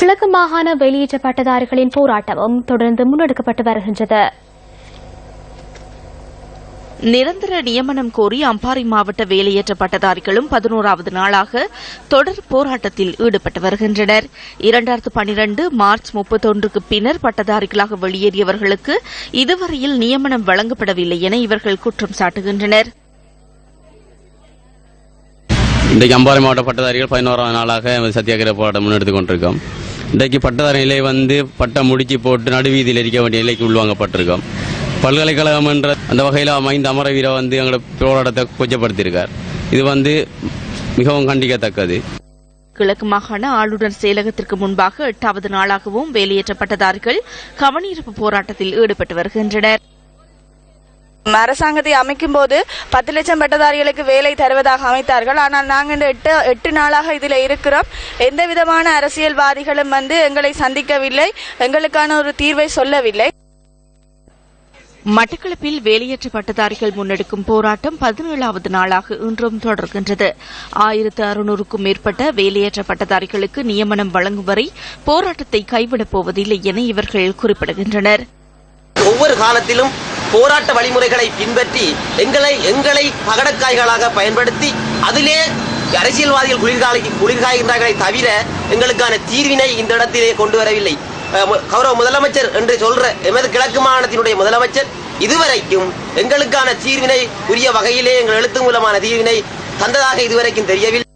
கிழக்கு மாகாண வெளியேற்ற பட்டதாரிகளின் போராட்டமும் தொடர்ந்து முன்னெடுக்கப்பட்டு வருகின்றது. நிரந்தர நியமனம் கோரி அம்பாறை மாவட்ட வேலையற்ற பட்டதாரிகளும் பதினோராவது நாளாக தொடர் போராட்டத்தில் ஈடுபட்டு வருகின்றனர். இரண்டாயிரத்து பனிரண்டு மார்ச் முப்பத்தொன்றுக்கு பின்னர் பட்டதாரிகளாக வெளியேறியவர்களுக்கு இதுவரையில் நியமனம் வழங்கப்படவில்லை என இவர்கள் குற்றம் சாட்டுகின்றனர். இன்றைக்கு அம்பாறை மாவட்ட பட்டதாரிகள் பதினோராம் நாளாக சத்தியாகிரக போராட்டம் முன்னெடுத்து கொண்டிருக்கோம். இன்றைக்கு பட்டதார நிலை வந்து பட்டம் முடிச்சு போட்டு நடுவீதியில் இருக்க வேண்டிய நிலைக்கு உள்வாங்கப்பட்டிருக்கோம் பல்கலைக்கழகம் என்ற அந்த வகையில் அமைந்த அமரவீரை வந்து எங்களோட போராட்டத்தை கொச்சப்படுத்தியிருக்கார். இது வந்து மிகவும் கண்டிக்கத்தக்கது. கிழக்கு மாகாண ஆளுநர் செயலகத்திற்கு முன்பாக எட்டாவது நாளாகவும் வேலையேற்ற பட்டதாரிகள் கவனீர்ப்பு போராட்டத்தில் ஈடுபட்டு வருகின்றனர். அரசாங்கத்தை அமைக்கும் போது பத்து லட்சம் பட்டதாரிகளுக்கு வேலை தருவதாக அமைத்தார்கள். ஆனால் நாங்கள் இந்த எட்டு எட்டு நாளாக இதில் இருக்கிறோம். எந்த விதமான அரசியல்வாதிகளும் வந்து எங்களை சந்திக்கவில்லை. எங்களுக்கான ஒரு தீர்வை சொல்லவில்லை. மட்டக்களப்பில் வேலையற்ற பட்டதாரிகள் முன்னெடுக்கும் போராட்டம் பதினேழாவது நாளாக இன்றும் தொடர்கின்றது. ஆயிரத்து அறுநூறுக்கும் மேற்பட்ட வேலையற்ற பட்டதாரிகளுக்கு நியமனம் வழங்கும் வரை போராட்டத்தை கைவிடப் போவதில்லை என இவர்கள் குறிப்பிடுகின்றனர். ஒவ்வொரு காலத்திலும் போராட்ட வழிமுறைகளை பின்பற்றி எங்களை எங்களை பகடக்காய்களாக பயன்படுத்தி அதிலே அரசியல்வாதிகள் குளிர்காலை குளிர்காய்கின்றார்களே தவிர எங்களுக்கான தீர்வினை இந்த இடத்திலே கொண்டு வரவில்லை. கௌரவ முதலமைச்சர் என்று சொல்ற எமது கிழக்கு மாகாணத்தினுடைய முதலமைச்சர் இதுவரைக்கும் எங்களுக்கான தீர்வினை உரிய வகையிலே எங்கள் எழுத்து மூலமான தீர்வினை தந்ததாக இதுவரைக்கும் தெரியவில்லை.